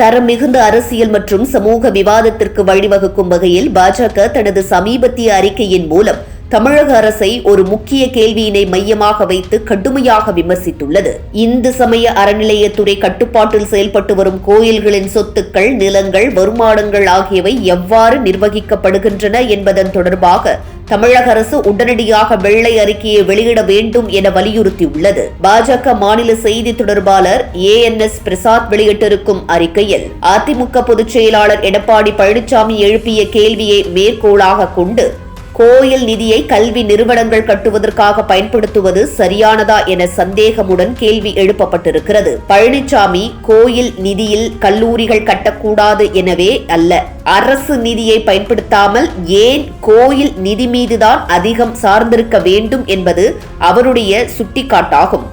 தரம் மிகுந்த அரசியல் மற்றும் சமூக விவாதத்திற்கு வழிவகுக்கும் வகையில் பாஜக தனது சமீபத்திய அறிக்கையின் மூலம் தமிழக அரசை ஒரு முக்கிய கேள்வியினை மையமாக வைத்து கடுமையாக விமர்சித்துள்ளது. இந்து சமய அறநிலையத்துறை கட்டுப்பாட்டில் செயல்பட்டு வரும் கோயில்களின் சொத்துக்கள் நிலங்கள் வருமானங்கள் ஆகியவை எவ்வாறு நிர்வகிக்கப்படுகின்றன என்பதன் தொடர்பாக தமிழக அரசு உடனடியாக வெள்ளை அறிக்கையை வெளியிட வேண்டும் என வலியுறுத்தியுள்ளது. பாஜக மாநில செய்தி தொடர்பாளர் ஏ என் எஸ் பிரசாத் வெளியிட்டிருக்கும் அறிக்கையில் அதிமுக பொதுச் செயலாளர் எடப்பாடி பழனிசாமி எழுப்பிய கேள்வியை மேற்கோளாக கொண்டு கோயில் நிதியை கல்வி நிறுவனங்கள் கட்டுவதற்காக பயன்படுத்துவது சரியானதா என சந்தேகமுடன் கேள்வி எழுப்பப்பட்டிருக்கிறது. பழனிசாமி கோயில் நிதியில் கல்லூரிகள் கட்டக்கூடாது எனவே அல்ல. அரசு நிதியை பயன்படுத்தாமல் ஏன் கோயில் நிதி மீதுதான் அதிகம் சார்ந்திருக்க வேண்டும் என்பது அவருடைய சுட்டிக்காட்டாகும்.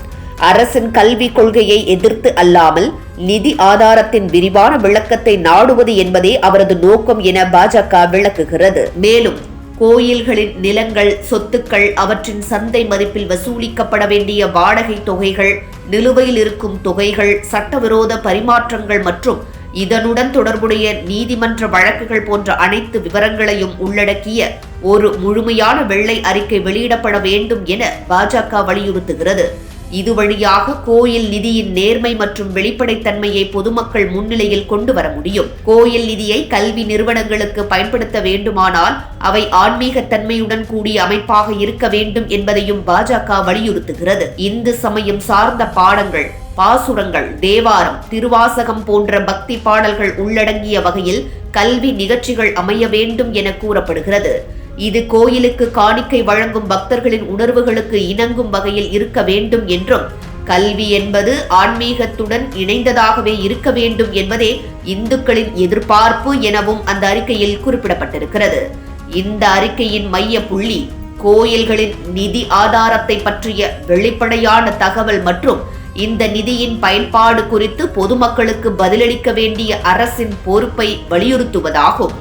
அரசின் கல்விக் கொள்கையை எதிர்த்து அல்லாமல் நிதி ஆதாரத்தின் விரிவான விளக்கத்தை நாடுவது என்பதே அவரது நோக்கம் என பாஜக விளக்குகிறது. மேலும் கோயில்களின் நிலங்கள் சொத்துக்கள் அவற்றின் சந்தை மதிப்பில் வசூலிக்கப்பட வேண்டிய வாடகை தொகைகள் நிலுவையில் இருக்கும் தொகைகள் சட்டவிரோத பரிமாற்றங்கள் மற்றும் இதனுடன் தொடர்புடைய நீதிமன்ற வழக்குகள் போன்ற அனைத்து விவரங்களையும் உள்ளடக்கிய ஒரு முழுமையான வெள்ளை அறிக்கை வெளியிடப்பட வேண்டும் என பாஜக வலியுறுத்துகிறது. இது வழியாக கோயில் நிதியின் நேர்மை மற்றும் வெளிப்படைத்தன்மையை பொதுமக்கள் முன்னிலையில் கொண்டு வர முடியும். கோயில் நிதியை கல்வி நிறுவனங்களுக்கு பயன்படுத்த வேண்டுமானால் அவை ஆன்மீகத்தன்மையுடன் கூடிய அமைப்பாக இருக்க வேண்டும் என்பதையும் பாஜக வலியுறுத்துகிறது. இந்து சமயம் சார்ந்த பாடங்கள் பாசுரங்கள் தேவாரம் திருவாசகம் போன்ற பக்தி பாடல்கள் உள்ளடங்கிய வகையில் கல்வி நிகழ்ச்சிகள் அமைய வேண்டும் என கூறப்படுகிறது. இது கோயிலுக்கு காணிக்கை வழங்கும் பக்தர்களின் உணர்வுகளுக்கு இணங்கும் வகையில் இருக்க வேண்டும் என்றும் கல்வி என்பது ஆன்மீகத்துடன் இணைந்ததாகவே இருக்க வேண்டும் என்பதே இந்துக்களின் எதிர்பார்ப்பு எனவும் அந்த அறிக்கையில் குறிப்பிடப்பட்டிருக்கிறது. இந்த அறிக்கையின் மைய புள்ளி கோயில்களின் நிதி ஆதாரத்தை பற்றிய வெளிப்படையான தகவல் மற்றும் இந்த நிதியின் பயன்பாடு குறித்து பொதுமக்களுக்கு பதிலளிக்க வேண்டிய அரசின் பொறுப்பை வலியுறுத்துவதாகும்.